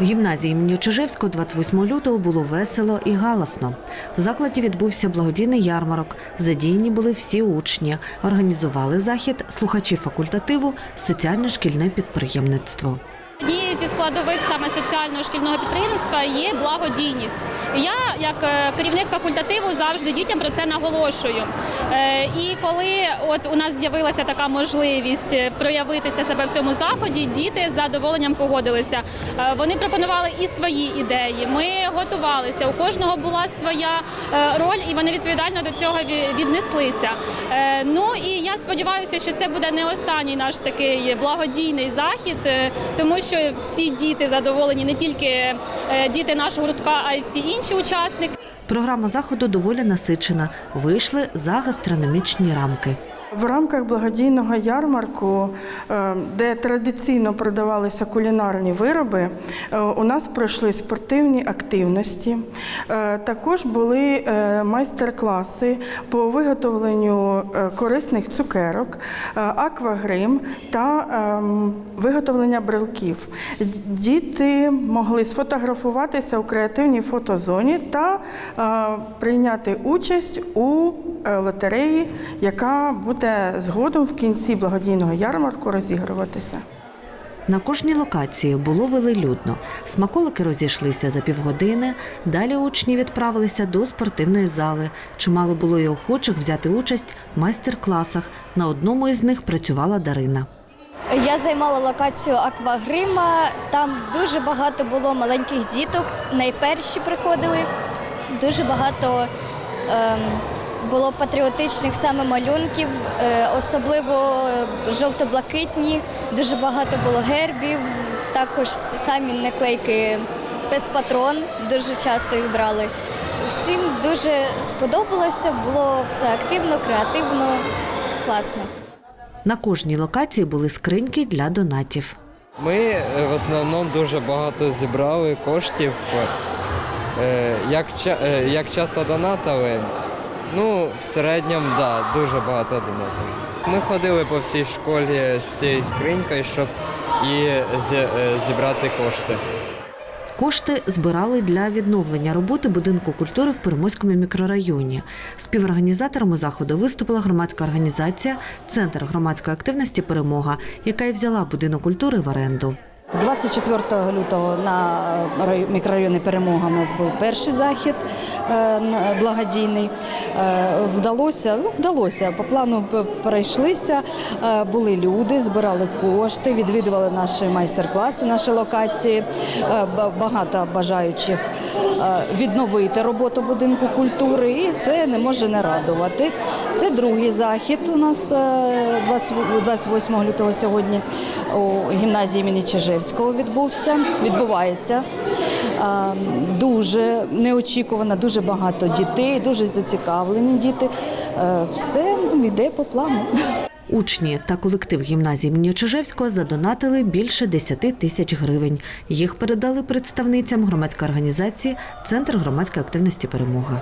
В гімназії імені Чижевського 28 лютого було весело і галасно. В закладі відбувся благодійний ярмарок. Задіяні були всі учні. Організували захід слухачі факультативу Соціальне шкільне підприємництво. Однією зі складових саме соціального шкільного підприємництва є благодійність. Я, як е, керівник факультативу, завжди дітям про це наголошую. Е, І коли от у нас з'явилася така можливість е, проявитися себе в цьому заході, діти з задоволенням погодилися. Вони пропонували і свої ідеї. Ми готувалися. У кожного була своя роль, і вони відповідально до цього віднеслися. Ну і я сподіваюся, що це буде не останній наш такий благодійний захід, тому що всі діти задоволені, не тільки е, діти нашого гуртка, а й всі інші учасники. Програма заходу доволі насичена. Вийшли за гастрономічні рамки. В рамках благодійного ярмарку, е, де традиційно продавалися кулінарні вироби, е, у нас пройшли спортивні активності. Е, Також були майстер-класи по виготовленню корисних цукерок, аквагрим та ем, виготовлення брелків. Діти могли сфотографуватися у креативній фотозоні та прийняти участь у лотереї, яка буде згодом в кінці благодійного ярмарку розігруватися. На кожній локації було велелюдно. Смаколики розійшлися за півгодини. Далі учні відправилися до спортивної зали. Чимало було і охочих взяти участь в майстер-класах. На одному із них працювала Дарина. Я займала локацію аквагрима. Там дуже багато було маленьких діток. Найперші приходили. Дуже багато ем, було патріотичних саме малюнків, е, особливо жовто-блакитні. Дуже багато було гербів. Також самі наклейки пес-патрон. Дуже часто їх брали. Всім дуже сподобалося, було все активно, креативно, класно. На кожній локації були скриньки для донатів. Ми е, в основному дуже багато зібрали коштів. Е, як часто донатили? Ну, в середньому, так, да, дуже багато донатили. Ми ходили по всій школі з цією скринькою, щоб і е, зібрати кошти. Кошти збирали для відновлення роботи будинку культури в Перемоському мікрорайоні. Співорганізаторами заходу виступила громадська організація Центр громадської активності Перемога, яка й взяла будинок культури в оренду. 24 лютого на мікрорайоні Перемога у нас був перший захід е, благодійний. Е, Вдалося, ну вдалося. По плану пройшлися, е, були люди, збирали кошти, відвідували наші майстер-класи, наші локації. Е, Багато бажаючих е, відновити роботу будинку культури, і це не може не радувати. Це другий захід у нас е, 20 28 лютого сьогодні у гімназії імені Чижевського відбувся. Відбувається Е, дуже неочікувано, дуже багато дітей, дуже зацікавлені діти. Е, Все йде по плану. Учні та колектив гімназії імені Чижевського задонатили більше 10 тисяч гривень. Їх передали представницям громадської організації Центр громадської активності Перемога.